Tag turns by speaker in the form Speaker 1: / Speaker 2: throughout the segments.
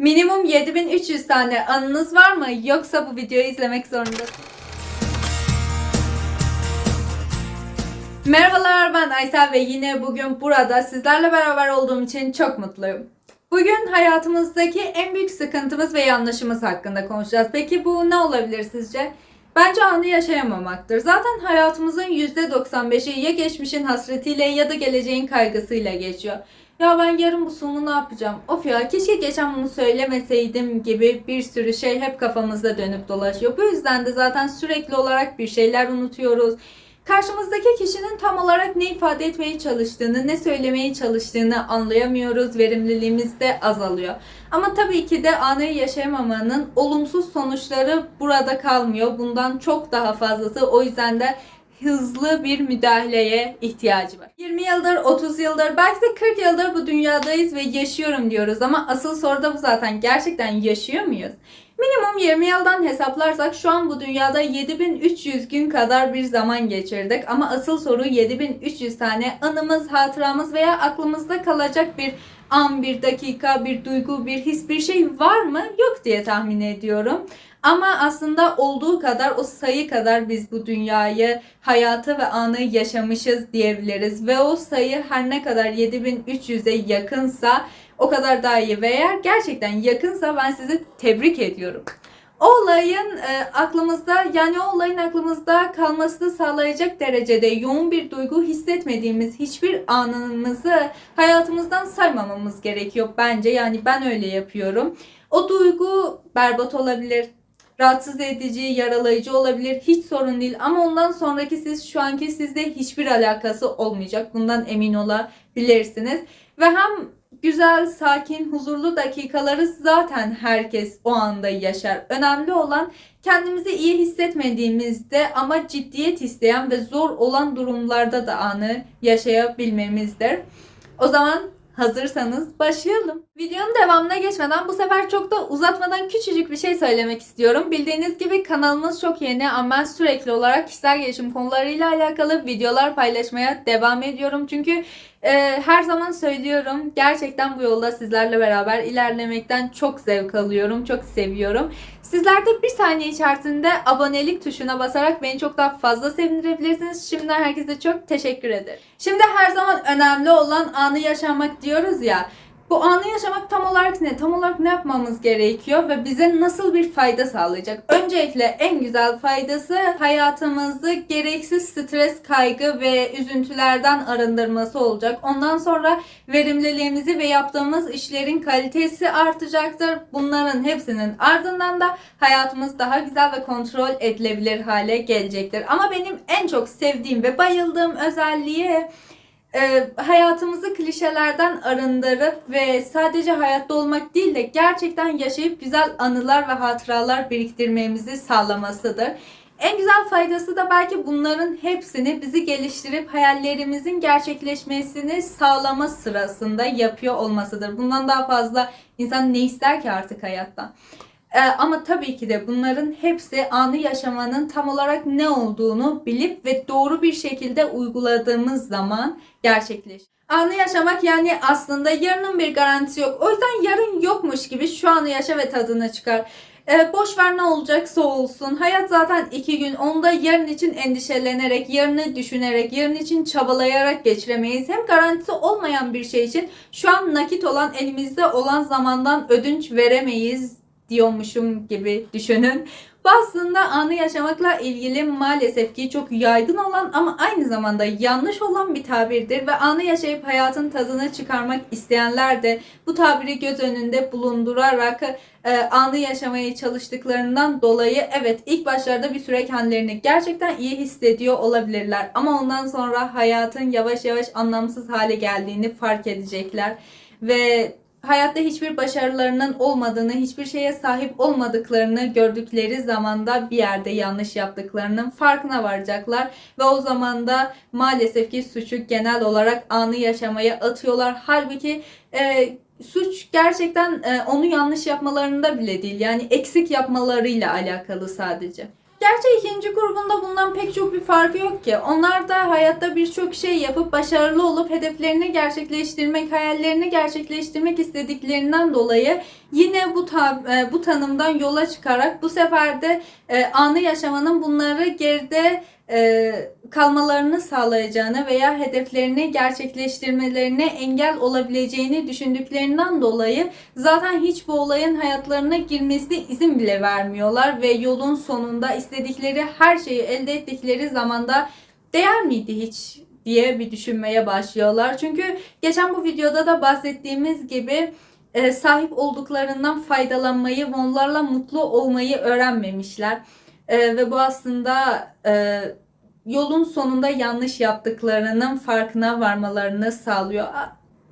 Speaker 1: Minimum 7300 tane anınız var mı? Yoksa bu videoyu izlemek zorundasınız. Merhabalar ben Aysel ve yine bugün burada sizlerle beraber olduğum için çok mutluyum. Bugün hayatımızdaki en büyük sıkıntımız ve yanlışımız hakkında konuşacağız. Peki bu ne olabilir sizce? Bence anı yaşayamamaktır. Zaten hayatımızın %95'i ya geçmişin hasretiyle ya da geleceğin kaygısıyla geçiyor. Ya ben yarın bu sonu ne yapacağım? Of ya keşke geçen bunu söylemeseydim gibi bir sürü şey hep kafamızda dönüp dolaşıyor. Bu yüzden de zaten sürekli olarak bir şeyler unutuyoruz. Karşımızdaki kişinin tam olarak ne ifade etmeye çalıştığını, ne söylemeye çalıştığını anlayamıyoruz. Verimliliğimiz de azalıyor. Ama tabii ki de anı yaşayamamanın olumsuz sonuçları burada kalmıyor. Bundan çok daha fazlası. O yüzden de hızlı bir müdahaleye ihtiyacı var. 20 yıldır, 30 yıldır, belki de 40 yıldır bu dünyadayız ve yaşıyorum diyoruz ama asıl soru da bu zaten. Gerçekten yaşıyor muyuz? Minimum 20 yıldan hesaplarsak şu an bu dünyada 7300 gün kadar bir zaman geçirdik. Ama asıl soru 7300 tane anımız, hatıramız veya aklımızda kalacak bir an, bir dakika, bir duygu, bir his, bir şey var mı? Yok diye tahmin ediyorum. Ama aslında olduğu kadar, o sayı kadar biz bu dünyayı, hayatı ve anı yaşamışız diyebiliriz. Ve o sayı her ne kadar 7300'e yakınsa o kadar daha iyi. Ve eğer gerçekten yakınsa ben sizi tebrik ediyorum. O olayın e, aklımızda yani o olayın aklımızda kalmasını sağlayacak derecede yoğun bir duygu hissetmediğimiz hiçbir anımızı hayatımızdan saymamamız gerekiyor bence. Yani ben öyle yapıyorum. O duygu berbat olabilir, rahatsız edici, yaralayıcı olabilir. Hiç sorun değil ama ondan sonraki siz şu anki sizde hiçbir alakası olmayacak. Bundan emin olabilirsiniz. Ve hem güzel, sakin, huzurlu dakikaları zaten herkes o anda yaşar. Önemli olan kendimizi iyi hissetmediğimizde ama ciddiyet isteyen ve zor olan durumlarda da anı yaşayabilmemizdir. O zaman Hazırsanız başlayalım. Videonun devamına geçmeden bu sefer çok da uzatmadan küçücük bir şey söylemek istiyorum. Bildiğiniz gibi kanalımız çok yeni ama ben sürekli olarak kişisel gelişim konularıyla alakalı videolar paylaşmaya devam ediyorum. Çünkü e, her zaman söylüyorum gerçekten bu yolda sizlerle beraber ilerlemekten çok zevk alıyorum, çok seviyorum. Sizler de bir saniye içerisinde abonelik tuşuna basarak beni çok daha fazla sevindirebilirsiniz. Şimdiden herkese çok teşekkür ederim. Şimdi her zaman önemli olan anı yaşamak diyoruz ya. Bu anı yaşamak tam olarak ne? Tam olarak ne yapmamız gerekiyor ve bize nasıl bir fayda sağlayacak? Öncelikle en güzel faydası hayatımızı gereksiz stres, kaygı ve üzüntülerden arındırması olacak. Ondan sonra verimliliğimizi ve yaptığımız işlerin kalitesi artacaktır. Bunların hepsinin ardından da hayatımız daha güzel ve kontrol edilebilir hale gelecektir. Ama benim en çok sevdiğim ve bayıldığım özelliği e, hayatımızı klişelerden arındırıp ve sadece hayatta olmak değil de gerçekten yaşayıp güzel anılar ve hatıralar biriktirmemizi sağlamasıdır. En güzel faydası da belki bunların hepsini bizi geliştirip hayallerimizin gerçekleşmesini sağlama sırasında yapıyor olmasıdır. Bundan daha fazla insan ne ister ki artık hayattan? Ee, ama tabii ki de bunların hepsi anı yaşamanın tam olarak ne olduğunu bilip ve doğru bir şekilde uyguladığımız zaman gerçekleşir. Anı yaşamak yani aslında yarının bir garantisi yok. O yüzden yarın yokmuş gibi şu anı yaşa ve tadını çıkar. Ee, boş ver ne olacaksa olsun. Hayat zaten iki gün. Onda yarın için endişelenerek, yarını düşünerek, yarın için çabalayarak geçiremeyiz. Hem garantisi olmayan bir şey için şu an nakit olan, elimizde olan zamandan ödünç veremeyiz diyormuşum gibi düşünün. Bu aslında anı yaşamakla ilgili maalesef ki çok yaygın olan ama aynı zamanda yanlış olan bir tabirdir ve anı yaşayıp hayatın tadını çıkarmak isteyenler de bu tabiri göz önünde bulundurarak e, anı yaşamaya çalıştıklarından dolayı evet ilk başlarda bir süre kendilerini gerçekten iyi hissediyor olabilirler ama ondan sonra hayatın yavaş yavaş anlamsız hale geldiğini fark edecekler ve hayatta hiçbir başarılarının olmadığını, hiçbir şeye sahip olmadıklarını gördükleri zaman da bir yerde yanlış yaptıklarının farkına varacaklar ve o zaman da maalesef ki suçu genel olarak anı yaşamaya atıyorlar. Halbuki e, suç gerçekten e, onu yanlış yapmalarında bile değil. Yani eksik yapmalarıyla alakalı sadece. Gerçi ikinci grubunda bundan pek çok bir farkı yok ki. Onlar da hayatta birçok şey yapıp başarılı olup hedeflerini gerçekleştirmek, hayallerini gerçekleştirmek istediklerinden dolayı yine bu ta- e, bu tanımdan yola çıkarak bu sefer de e, anı yaşamanın bunları geride e, kalmalarını sağlayacağını veya hedeflerini gerçekleştirmelerine engel olabileceğini düşündüklerinden dolayı zaten hiç bu olayın hayatlarına girmesine izin bile vermiyorlar ve yolun sonunda istedikleri her şeyi elde ettikleri zamanda değer miydi hiç diye bir düşünmeye başlıyorlar. Çünkü geçen bu videoda da bahsettiğimiz gibi e, sahip olduklarından faydalanmayı, onlarla mutlu olmayı öğrenmemişler. E, ve bu aslında e, yolun sonunda yanlış yaptıklarının farkına varmalarını sağlıyor.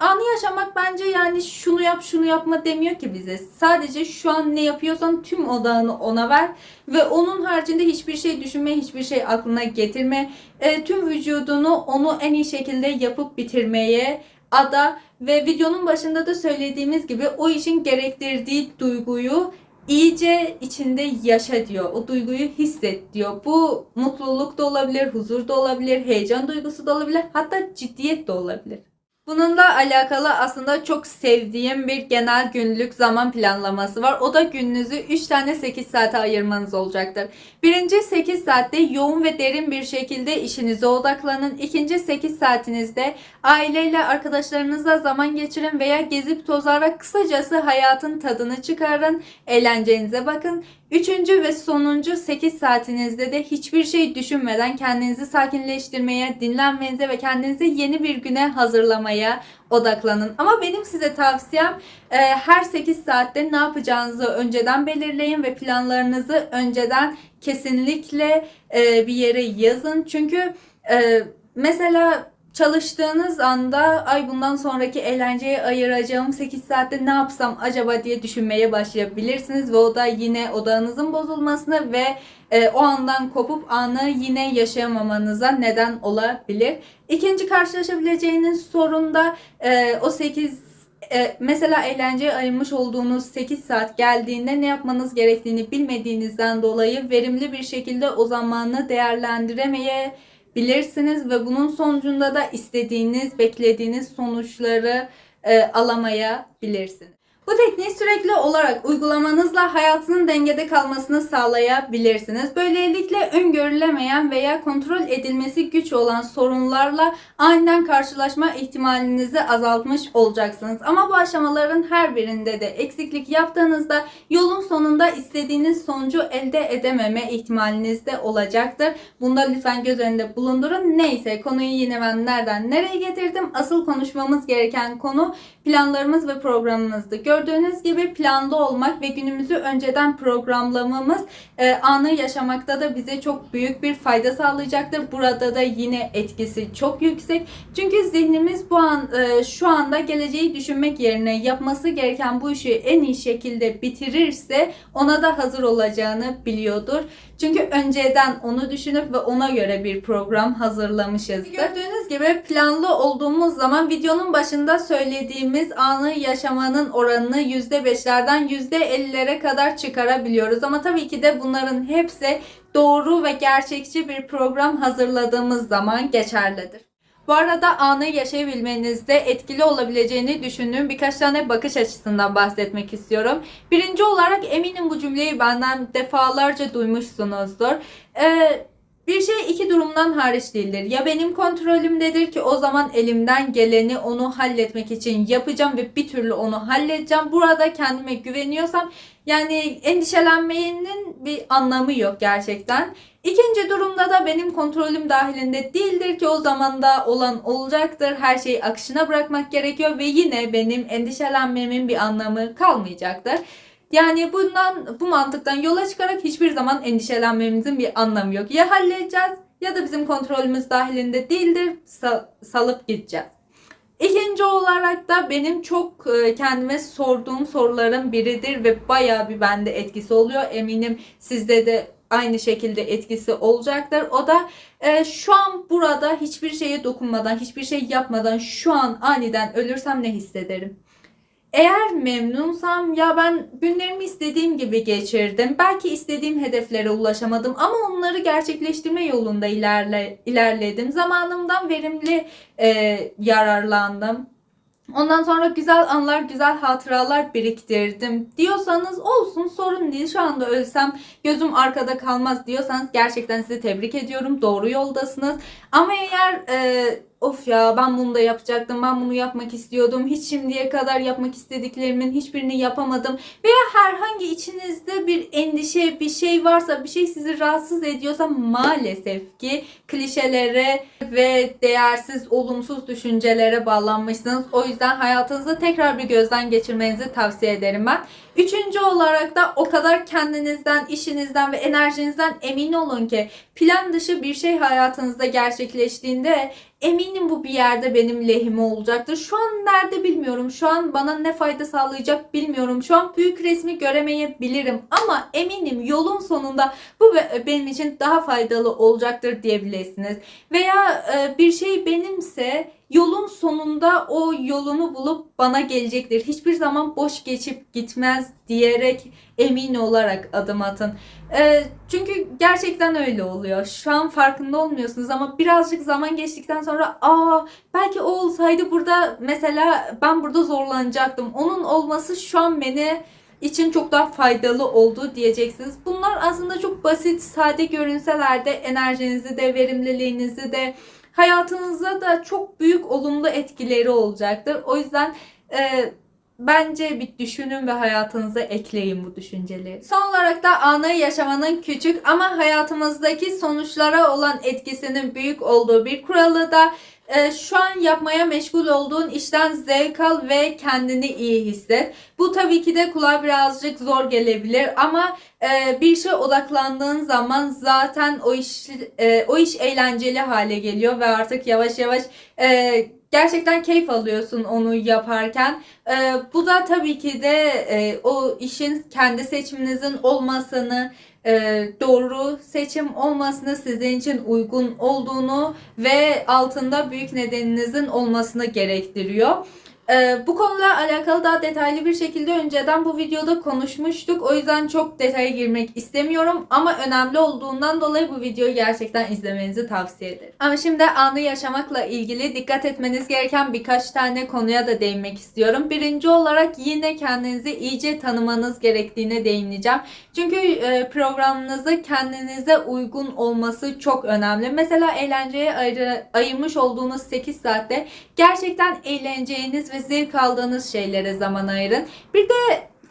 Speaker 1: Anı yaşamak bence yani şunu yap şunu yapma demiyor ki bize. Sadece şu an ne yapıyorsan tüm odağını ona ver ve onun haricinde hiçbir şey düşünme, hiçbir şey aklına getirme. E, tüm vücudunu onu en iyi şekilde yapıp bitirmeye ada ve videonun başında da söylediğimiz gibi o işin gerektirdiği duyguyu iyice içinde yaşa diyor. O duyguyu hisset diyor. Bu mutluluk da olabilir, huzur da olabilir, heyecan duygusu da olabilir, hatta ciddiyet de olabilir. Bununla alakalı aslında çok sevdiğim bir genel günlük zaman planlaması var. O da gününüzü 3 tane 8 saate ayırmanız olacaktır. Birinci 8 saatte yoğun ve derin bir şekilde işinize odaklanın. İkinci 8 saatinizde aileyle, arkadaşlarınızla zaman geçirin veya gezip tozarak kısacası hayatın tadını çıkarın. Eğlencenize bakın. Üçüncü ve sonuncu 8 saatinizde de hiçbir şey düşünmeden kendinizi sakinleştirmeye, dinlenmenize ve kendinizi yeni bir güne hazırlamaya odaklanın. Ama benim size tavsiyem e, her 8 saatte ne yapacağınızı önceden belirleyin ve planlarınızı önceden kesinlikle e, bir yere yazın. Çünkü e, mesela çalıştığınız anda ay bundan sonraki eğlenceye ayıracağım 8 saatte ne yapsam acaba diye düşünmeye başlayabilirsiniz ve o da yine odağınızın bozulmasını ve e, o andan kopup anı yine yaşayamamanıza neden olabilir. İkinci karşılaşabileceğiniz sorun da e, o 8 e, mesela eğlenceye ayırmış olduğunuz 8 saat geldiğinde ne yapmanız gerektiğini bilmediğinizden dolayı verimli bir şekilde o zamanı değerlendiremeye bilirsiniz ve bunun sonucunda da istediğiniz, beklediğiniz sonuçları e, alamayabilirsiniz. Bu tekniği sürekli olarak uygulamanızla hayatının dengede kalmasını sağlayabilirsiniz. Böylelikle öngörülemeyen veya kontrol edilmesi güç olan sorunlarla aniden karşılaşma ihtimalinizi azaltmış olacaksınız. Ama bu aşamaların her birinde de eksiklik yaptığınızda yolun sonunda istediğiniz sonucu elde edememe ihtimaliniz de olacaktır. Bunda lütfen göz önünde bulundurun. Neyse konuyu yine ben nereden nereye getirdim? Asıl konuşmamız gereken konu planlarımız ve programımızdı. Gördüğünüz gibi planlı olmak ve günümüzü önceden programlamamız e, anı yaşamakta da bize çok büyük bir fayda sağlayacaktır. Burada da yine etkisi çok yüksek. Çünkü zihnimiz bu an e, şu anda geleceği düşünmek yerine yapması gereken bu işi en iyi şekilde bitirirse ona da hazır olacağını biliyordur. Çünkü önceden onu düşünüp ve ona göre bir program hazırlamışızdır. Gördüğünüz gibi planlı olduğumuz zaman videonun başında söylediğimiz anı yaşamanın oranını %5'lerden %50'lere kadar çıkarabiliyoruz. Ama tabii ki de bunların hepsi doğru ve gerçekçi bir program hazırladığımız zaman geçerlidir. Bu arada anı yaşayabilmenizde etkili olabileceğini düşündüğüm birkaç tane bakış açısından bahsetmek istiyorum. Birinci olarak eminim bu cümleyi benden defalarca duymuşsunuzdur. Ee, bir şey iki durumdan hariç değildir. Ya benim kontrolümdedir ki o zaman elimden geleni onu halletmek için yapacağım ve bir türlü onu halledeceğim. Burada kendime güveniyorsam yani endişelenmenin bir anlamı yok gerçekten. İkinci durumda da benim kontrolüm dahilinde değildir ki o zaman da olan olacaktır. Her şeyi akışına bırakmak gerekiyor ve yine benim endişelenmemin bir anlamı kalmayacaktır. Yani bundan bu mantıktan yola çıkarak hiçbir zaman endişelenmemizin bir anlamı yok. Ya halledeceğiz ya da bizim kontrolümüz dahilinde değildir. sa- salıp gideceğiz. İkinci olarak da benim çok e, kendime sorduğum soruların biridir ve bayağı bir bende etkisi oluyor. Eminim sizde de aynı şekilde etkisi olacaktır. O da e, şu an burada hiçbir şeye dokunmadan, hiçbir şey yapmadan şu an aniden ölürsem ne hissederim? Eğer memnunsam ya ben günlerimi istediğim gibi geçirdim. Belki istediğim hedeflere ulaşamadım ama onları gerçekleştirme yolunda ilerle, ilerledim. Zamanımdan verimli e, yararlandım. Ondan sonra güzel anlar, güzel hatıralar biriktirdim diyorsanız olsun sorun değil. Şu anda ölsem gözüm arkada kalmaz diyorsanız gerçekten sizi tebrik ediyorum. Doğru yoldasınız. Ama eğer e, of ya ben bunu da yapacaktım, ben bunu yapmak istiyordum. Hiç şimdiye kadar yapmak istediklerimin hiçbirini yapamadım. Veya herhangi içinizde bir endişe, bir şey varsa, bir şey sizi rahatsız ediyorsa maalesef ki klişelere ve değersiz, olumsuz düşüncelere bağlanmışsınız. O yüzden hayatınızı tekrar bir gözden geçirmenizi tavsiye ederim ben. Üçüncü olarak da o kadar kendinizden, işinizden ve enerjinizden emin olun ki plan dışı bir şey hayatınızda gerçekleştiğinde eminim bu bir yerde benim lehime olacaktır. Şu an nerede bilmiyorum. Şu an bana ne fayda sağlayacak bilmiyorum. Şu an büyük resmi göremeyebilirim ama eminim yolun sonunda bu benim için daha faydalı olacaktır diyebilirsiniz. Veya e, bir şey benimse yolun sonunda o yolunu bulup bana gelecektir. Hiçbir zaman boş geçip gitmez diyerek emin olarak adım atın. E, çünkü gerçekten öyle oluyor. Şu an farkında olmuyorsunuz ama birazcık zaman geçtikten sonra aa belki o olsaydı burada mesela ben burada zorlanacaktım. Onun olması şu an beni için çok daha faydalı oldu diyeceksiniz. Bunlar aslında çok basit, sade görünseler de enerjinizi de, verimliliğinizi de, hayatınıza da çok büyük olumlu etkileri olacaktır. O yüzden e, bence bir düşünün ve hayatınıza ekleyin bu düşünceleri. Son olarak da anı yaşamanın küçük ama hayatımızdaki sonuçlara olan etkisinin büyük olduğu bir kuralı da e, şu an yapmaya meşgul olduğun işten zevk al ve kendini iyi hisset. Bu tabii ki de kulağa birazcık zor gelebilir ama e, bir şey odaklandığın zaman zaten o iş e, o iş eğlenceli hale geliyor ve artık yavaş yavaş e, gerçekten keyif alıyorsun onu yaparken. Bu da tabii ki de o işin kendi seçiminizin olmasını e, doğru seçim olmasını sizin için uygun olduğunu ve altında büyük nedeninizin olmasını gerektiriyor. Ee, bu konuyla alakalı daha detaylı bir şekilde önceden bu videoda konuşmuştuk. O yüzden çok detaya girmek istemiyorum. Ama önemli olduğundan dolayı bu videoyu gerçekten izlemenizi tavsiye ederim. Ama şimdi anı yaşamakla ilgili dikkat etmeniz gereken birkaç tane konuya da değinmek istiyorum. Birinci olarak yine kendinizi iyice tanımanız gerektiğine değineceğim. Çünkü e, programınızı kendinize uygun olması çok önemli. Mesela eğlenceye ayrı, ayırmış olduğunuz 8 saatte gerçekten eğleneceğiniz ve zevk aldığınız şeylere zaman ayırın. Bir de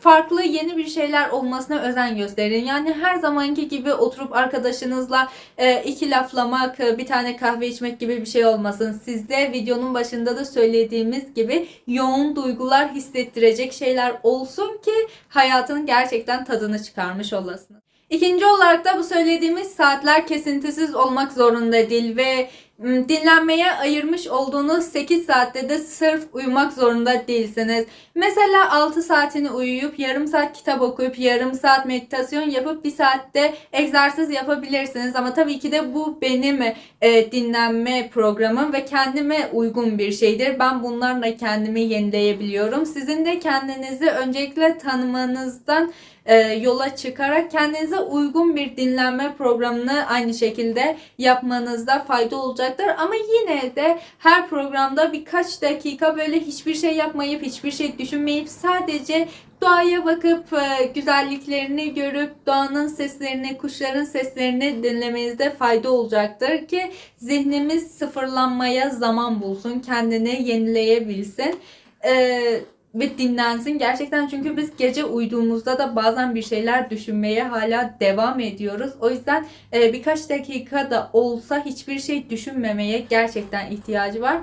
Speaker 1: farklı yeni bir şeyler olmasına özen gösterin. Yani her zamanki gibi oturup arkadaşınızla e, iki laflamak, e, bir tane kahve içmek gibi bir şey olmasın. Sizde videonun başında da söylediğimiz gibi yoğun duygular hissettirecek şeyler olsun ki hayatın gerçekten tadını çıkarmış olasınız. İkinci olarak da bu söylediğimiz saatler kesintisiz olmak zorunda değil ve dinlenmeye ayırmış olduğunuz 8 saatte de sırf uyumak zorunda değilsiniz. Mesela 6 saatini uyuyup yarım saat kitap okuyup yarım saat meditasyon yapıp bir saatte egzersiz yapabilirsiniz. Ama tabii ki de bu benim e, dinlenme programım ve kendime uygun bir şeydir. Ben bunlarla kendimi yenileyebiliyorum. Sizin de kendinizi öncelikle tanımanızdan e, yola çıkarak kendinize uygun bir dinlenme programını aynı şekilde yapmanızda fayda olacaktır. Ama yine de her programda birkaç dakika böyle hiçbir şey yapmayıp hiçbir şey düşünmeyip sadece doğaya bakıp e, güzelliklerini görüp doğanın seslerini, kuşların seslerini dinlemenizde fayda olacaktır ki zihnimiz sıfırlanmaya zaman bulsun, kendini yenileyebilsin. Ee, ve dinlensin. Gerçekten çünkü biz gece uyuduğumuzda da bazen bir şeyler düşünmeye hala devam ediyoruz. O yüzden e, birkaç dakika da olsa hiçbir şey düşünmemeye gerçekten ihtiyacı var.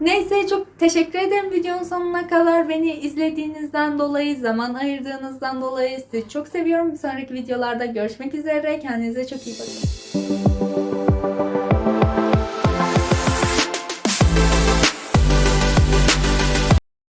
Speaker 1: Neyse çok teşekkür ederim videonun sonuna kadar beni izlediğinizden dolayı, zaman ayırdığınızdan dolayı sizi çok seviyorum. Bir sonraki videolarda görüşmek üzere. Kendinize çok iyi bakın.